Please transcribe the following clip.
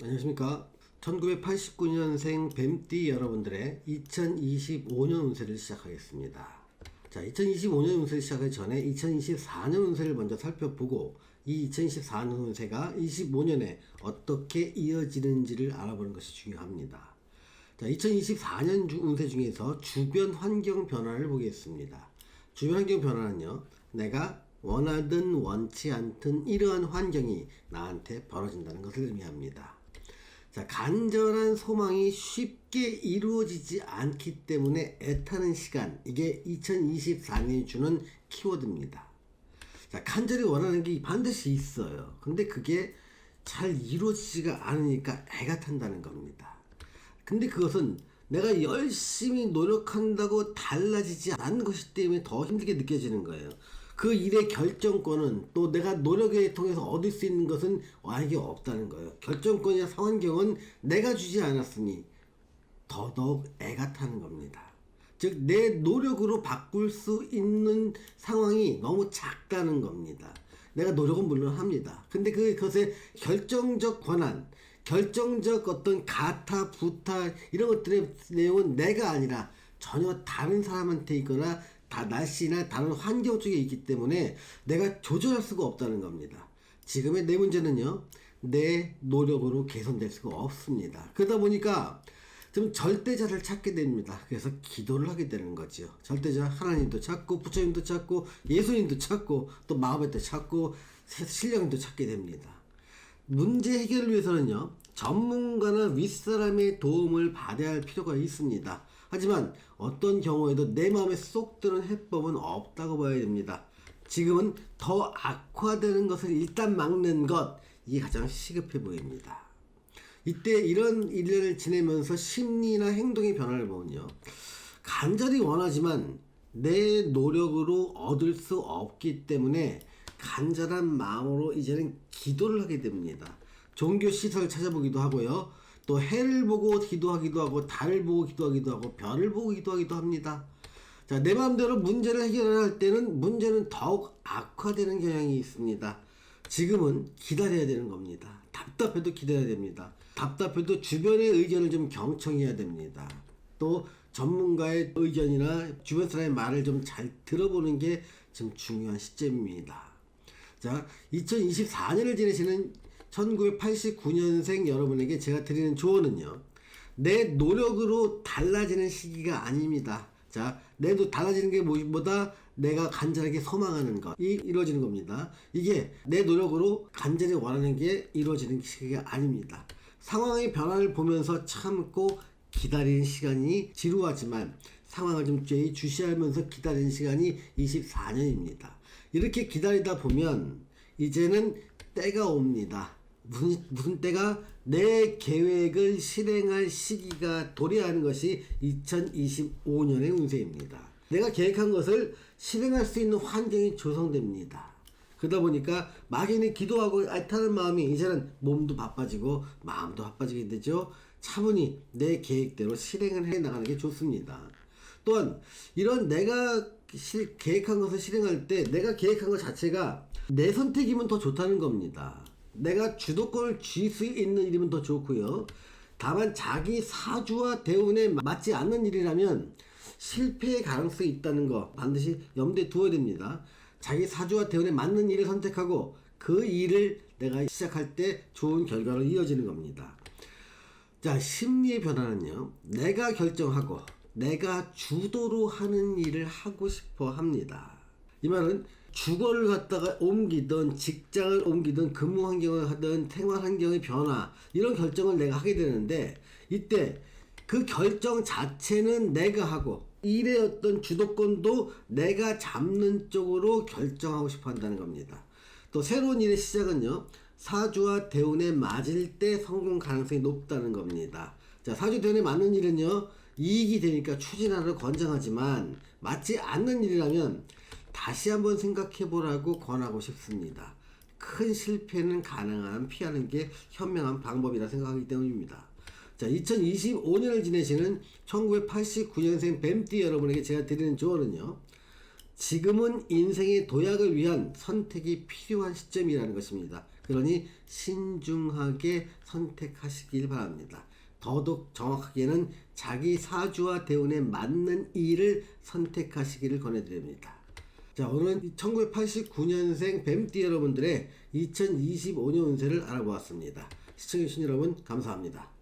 안녕하십니까. 1989년생 뱀띠 여러분들의 2025년 운세를 시작하겠습니다. 자, 2025년 운세를 시작하기 전에 2024년 운세를 먼저 살펴보고 이 2024년 운세가 25년에 어떻게 이어지는지를 알아보는 것이 중요합니다. 자, 2024년 주- 운세 중에서 주변 환경 변화를 보겠습니다. 주변 환경 변화는요, 내가 원하든 원치 않든 이러한 환경이 나한테 벌어진다는 것을 의미합니다. 자, 간절한 소망이 쉽게 이루어지지 않기 때문에 애타는 시간, 이게 2024년이 주는 키워드입니다. 자, 간절히 원하는 게 반드시 있어요. 근데 그게 잘 이루어지지가 않으니까 애가 탄다는 겁니다. 근데 그것은 내가 열심히 노력한다고 달라지지 않는 것이기 때문에 더 힘들게 느껴지는 거예요. 그 일의 결정권은 또 내가 노력에 통해서 얻을 수 있는 것은 나에게 없다는 거예요. 결정권이나 상환경은 내가 주지 않았으니 더더욱 애가 타는 겁니다. 즉, 내 노력으로 바꿀 수 있는 상황이 너무 작다는 겁니다. 내가 노력은 물론 합니다. 근데 그- 그것의 결정적 권한, 결정적 어떤 가타, 부타, 이런 것들의 내용은 내가 아니라 전혀 다른 사람한테 있거나 다 날씨나 다른 환경 쪽에 있기 때문에 내가 조절할 수가 없다는 겁니다. 지금의 내 문제는요, 내 노력으로 개선될 수가 없습니다. 그러다 보니까 좀 절대자를 찾게 됩니다. 그래서 기도를 하게 되는 거지요. 절대자 하나님도 찾고 부처님도 찾고 예수님도 찾고 또 마음에도 찾고 신령님도 찾게 됩니다. 문제 해결을 위해서는요, 전문가나 윗사람의 도움을 받아야 할 필요가 있습니다. 하지만 어떤 경우에도 내 마음에 쏙 드는 해법은 없다고 봐야 됩니다. 지금은 더 악화되는 것을 일단 막는 것, 이게 가장 시급해 보입니다. 이때 이런 일년을 지내면서 심리나 행동의 변화를 보면요. 간절히 원하지만 내 노력으로 얻을 수 없기 때문에 간절한 마음으로 이제는 기도를 하게 됩니다. 종교 시설을 찾아보기도 하고요. 또 해를 보고 기도하기도 하고 달을 보고 기도하기도 하고 별을 보고 기도하기도 합니다. 자, 내 마음대로 문제를 해결할 때는 문제는 더욱 악화되는 경향이 있습니다. 지금은 기다려야 되는 겁니다. 답답해도 기다려야 됩니다. 답답해도 주변의 의견을 좀 경청해야 됩니다. 또 전문가의 의견이나 주변 사람의 말을 좀 잘 들어보는 게좀 중요한 시점입니다. 자, 2024년을 지내시는 1989년생 여러분에게 제가 드리는 조언은요. 내 노력으로 달라지는 시기가 아닙니다. 자, 내도 달라지는 게 뭐보다 내가 간절하게 소망하는 것, 이 이루어지는 겁니다. 이게 내 노력으로 간절히 원하는 게 이루어지는 시기가 아닙니다. 상황의 변화를 보면서 참고 기다리는 시간이 지루하지만 상황을 좀 죄의 주시하면서 기다리는 시간이 24년입니다. 이렇게 기다리다 보면 이제는 때가 옵니다. 무슨, 무슨 때가 내 계획을 실행할 시기가 도래하는 것이 2025년의 운세입니다. 내가 계획한 것을 실행할 수 있는 환경이 조성됩니다. 그러다 보니까 막연히 기도하고 애타는 마음이 이제는 몸도 바빠지고 마음도 바빠지게 되죠. 차분히 내 계획대로 실행을 해 나가는 게 좋습니다. 또한 이런 내가 실- 계획한 것을 실행할 때 내가 계획한 것 자체가 내 선택이면 더 좋다는 겁니다. 내가 주도권을 쥘 수 있는 일이면 더 좋고요. 다만 자기 사주와 대운에 맞지 않는 일이라면 실패의 가능성이 있다는 거 반드시 염두에 두어야 됩니다. 자기 사주와 대운에 맞는 일을 선택하고 그 일을 내가 시작할 때 좋은 결과로 이어지는 겁니다. 자, 심리의 변화는요, 내가 결정하고 내가 주도로 하는 일을 하고 싶어 합니다. 이 말은 주거를 갖다가 옮기든 직장을 옮기든 근무 환경을 하든 생활 환경의 변화, 이런 결정을 내가 하게 되는데, 이때 그 결정 자체는 내가 하고, 일의 어떤 주도권도 내가 잡는 쪽으로 결정하고 싶어 한다는 겁니다. 또 새로운 일의 시작은요, 사주와 대운에 맞을 때 성공 가능성이 높다는 겁니다. 자, 사주 대운에 맞는 일은요, 이익이 되니까 추진하를 권장하지만, 맞지 않는 일이라면 다시 한번 생각해 보라고 권하고 싶습니다. 큰 실패는 가능한 피하는 게 현명한 방법이라 생각하기 때문입니다. 자, 2025년을 지내시는 1989년생 뱀띠 여러분에게 제가 드리는 조언은요. 지금은 인생의 도약을 위한 선택이 필요한 시점이라는 것입니다. 그러니 신중하게 선택하시길 바랍니다. 더더욱 정확하게는 자기 사주와 대운에 맞는 일을 선택하시기를 권해드립니다. 자, 오늘은 1989년생 뱀띠 여러분들의 2025년 운세를 알아보았습니다. 시청해주신 여러분, 감사합니다.